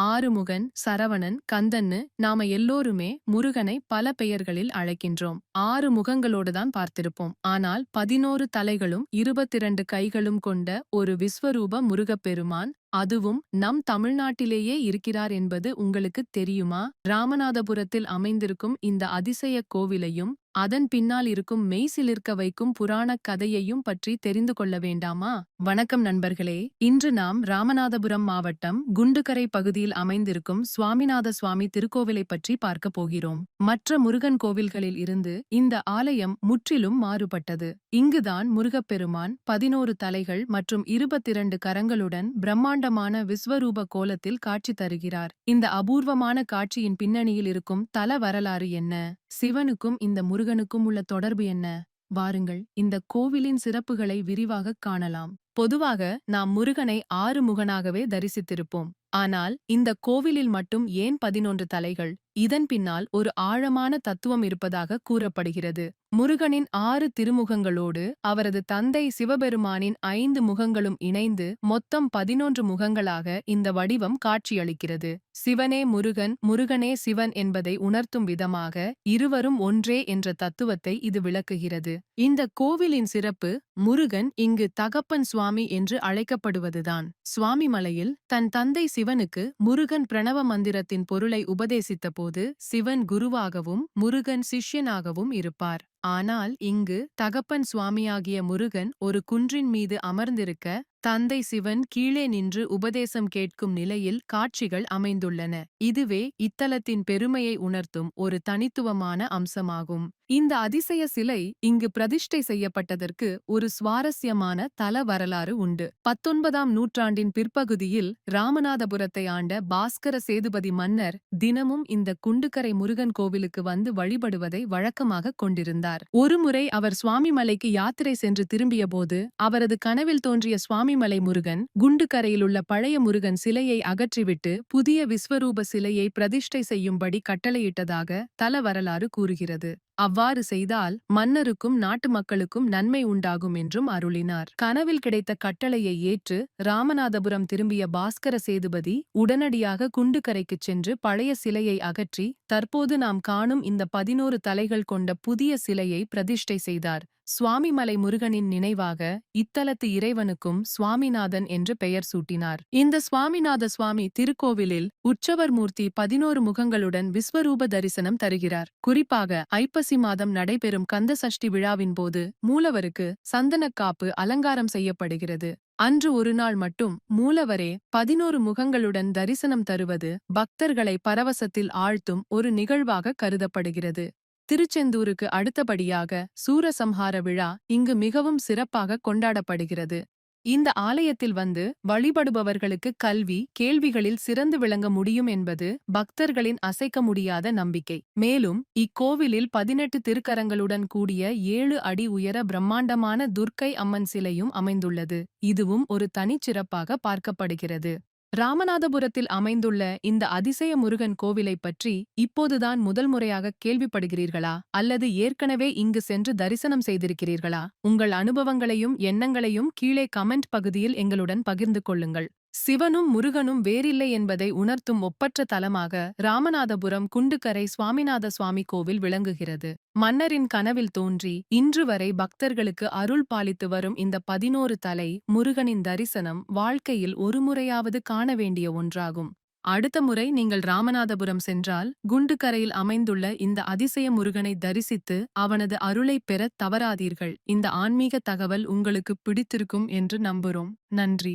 ஆறுமுகன் சரவணன் கந்தன்னு நாம எல்லோருமே முருகனை பல பெயர்களில் அழைக்கின்றோம். ஆறு முகங்களோடு தான் பார்த்திருப்போம். ஆனால் பதினோரு தலைகளும் இருபத்திரண்டு கைகளும் கொண்ட ஒரு விஸ்வரூப முருகப்பெருமான் அதுவும் நம் தமிழ்நாட்டிலேயே இருக்கிறார் என்பது உங்களுக்கு தெரியுமா? ராமநாதபுரத்தில் அமைந்திருக்கும் இந்த அதிசய கோவிலையும் அதன் பின்னால் இருக்கும் மெய்சிலிருக்க வைக்கும் புராணக் கதையையும் பற்றி தெரிந்து கொள்ள வேண்டாமா? வணக்கம் நண்பர்களே. இன்று நாம் ராமநாதபுரம் மாவட்டம் குண்டுகரை பகுதியில் அமைந்திருக்கும் சுவாமிநாத சுவாமி திருக்கோவிலை பற்றி பார்க்கப் போகிறோம். மற்ற முருகன் கோவில்களில் இருந்து இந்த ஆலயம் முற்றிலும் மாறுபட்டது. இங்குதான் முருகப்பெருமான் பதினோரு தலைகள் மற்றும் இருபத்திரண்டு கரங்களுடன் பிரம்மாண்டமான விஸ்வரூப கோலத்தில் காட்சி தருகிறார். இந்த அபூர்வமான காட்சியின் பின்னணியில் இருக்கும் தல வரலாறு என்ன? சிவனுக்கும் இந்த முருகனுக்கும் உள்ள தொடர்பு என்ன? வாருங்கள் இந்த கோவிலின் சிறப்புகளை விரிவாகக் காணலாம். பொதுவாக நாம் முருகனை ஆறு முகனாகவே தரிசித்திருப்போம். ஆனால் இந்த கோவிலில் மட்டும் ஏன் பதினொன்று தலைகள்? இதன் பின்னால் ஒரு ஆழமான தத்துவம் இருப்பதாக கூறப்படுகிறது. முருகனின் ஆறு திருமுகங்களோடு அவரது தந்தை சிவபெருமானின் ஐந்து முகங்களும் இணைந்து மொத்தம் பதினொன்று முகங்களாக இந்த வடிவம் காட்சியளிக்கிறது. சிவனே முருகன் முருகனே சிவன் என்பதை உணர்த்தும் விதமாக இருவரும் ஒன்றே என்ற தத்துவத்தை இது விளக்குகிறது. இந்த கோவிலின் சிறப்பு முருகன் இங்கு தகப்பன் சுவாமி என்று அழைக்கப்படுவதுதான். சுவாமிமலையில் தன் தந்தை சிவனுக்கு முருகன் பிரணவ மந்திரத்தின் பொருளை உபதேசித்த போது சிவன் குருவாகவும் முருகன் சிஷ்யனாகவும் இருப்பார். ஆனால் இங்கு தகப்பன் சுவாமியாகிய முருகன் ஒரு குன்றின் மீது அமர்ந்திருக்க தந்தை சிவன் கீழே நின்று உபதேசம் கேட்கும் நிலையில் காட்சிகள் அமைந்துள்ளன. இதுவே இத்தலத்தின் பெருமையை உணர்த்தும் ஒரு தனித்துவமான அம்சமாகும். இந்த அதிசய சிலை இங்கு பிரதிஷ்டை செய்யப்பட்டதற்கு ஒரு சுவாரஸ்யமான தல வரலாறு உண்டு. பத்தொன்பதாம் நூற்றாண்டின் பிற்பகுதியில் ராமநாதபுரத்தை ஆண்ட பாஸ்கர சேதுபதி மன்னர் தினமும் இந்த குண்டுக்கரை முருகன் கோவிலுக்கு வந்து வழிபடுவதை வழக்கமாக கொண்டிருந்தார். ஒருமுறை அவர் சுவாமிமலைக்கு யாத்திரை சென்று திரும்பியபோது அவரது கனவில் தோன்றிய சுவாமிமலை முருகன் குண்டுக்கரையிலுள்ள பழைய முருகன் சிலையை அகற்றிவிட்டு புதிய விஸ்வரூப சிலையை பிரதிஷ்டை செய்யும்படி கட்டளையிட்டதாக தல வரலாறு கூறுகிறது. அவ்வாறு செய்தால் மன்னருக்கும் நாட்டு மக்களுக்கும் நன்மை உண்டாகும் என்றும் அருளினார். கனவில் கிடைத்த கட்டளையை ஏற்று ராமநாதபுரம் திரும்பிய பாஸ்கர சேதுபதி உடனடியாக குண்டுக்கரைக்குச் சென்று பழைய சிலையை அகற்றி தற்போது நாம் காணும் இந்த பதினோரு தலைகள் கொண்ட புதிய சிலையை பிரதிஷ்டை செய்தார். சுவாமிமலை முருகனின் நினைவாக இத்தலத்து இறைவனுக்கும் சுவாமிநாதன் என்று பெயர் சூட்டினார். இந்த சுவாமிநாத சுவாமி திருக்கோவிலில் உற்சவர் மூர்த்தி பதினோரு முகங்களுடன் விஸ்வரூப தரிசனம் தருகிறார். குறிப்பாக ஐப்பசி மாதம் நடைபெறும் கந்த சஷ்டி விழாவின் போது மூலவருக்கு சந்தனக்காப்பு அலங்காரம் செய்யப்படுகிறது. அன்று ஒரு நாள் மட்டும் மூலவரே பதினோரு முகங்களுடன் தரிசனம் தருவது பக்தர்களை பரவசத்தில் ஆழ்த்தும் ஒரு நிகழ்வாக கருதப்படுகிறது. திருச்செந்தூருக்கு அடுத்தபடியாக சூரசம்ஹார விழா இங்கு மிகவும் சிறப்பாக கொண்டாடப்படுகிறது. இந்த ஆலயத்தில் வந்து வழிபடுபவர்களுக்கு கல்வி கேள்விகளில் சிறந்து விளங்க முடியும் என்பது பக்தர்களின் அசைக்க முடியாத நம்பிக்கை. மேலும் இக்கோவிலில் பதினெட்டு திருக்கரங்களுடன் கூடிய ஏழு அடி உயர பிரம்மாண்டமான துர்க்கை அம்மன் சிலையும் அமைந்துள்ளது. இதுவும் ஒரு தனிச்சிறப்பாக பார்க்கப்படுகிறது. ராமநாதபுரத்தில் அமைந்துள்ள இந்த அதிசய முருகன் கோவிலை பற்றி இப்போதுதான் முதல் முறையாக கேள்விப்படுகிறீர்களா? அல்லது ஏற்கனவே இங்கு சென்று தரிசனம் செய்திருக்கிறீர்களா? உங்கள் அனுபவங்களையும் எண்ணங்களையும் கீழே கமெண்ட் பகுதியில் எங்களுடன் பகிர்ந்து கொள்ளுங்கள். சிவனும் முருகனும் வேறில்லை என்பதை உணர்த்தும் ஒப்பற்ற தலமாக ராமநாதபுரம் குண்டுக்கரை சுவாமிநாத சுவாமி கோவில் விளங்குகிறது. மன்னரின் கனவில் தோன்றி இன்று வரை பக்தர்களுக்கு அருள் பாலித்து வரும் இந்த பதினோரு தலை முருகனின் தரிசனம் வாழ்க்கையில் ஒருமுறையாவது காண வேண்டிய ஒன்றாகும். அடுத்த முறை நீங்கள் ராமநாதபுரம் சென்றால் குண்டுக்கரையில் அமைந்துள்ள இந்த அதிசய முருகனை தரிசித்து அவனது அருளைப் பெறத் தவறாதீர்கள். இந்த ஆன்மீக தகவல் உங்களுக்கு பிடித்திருக்கும் என்று நம்புகிறோம் நன்றி.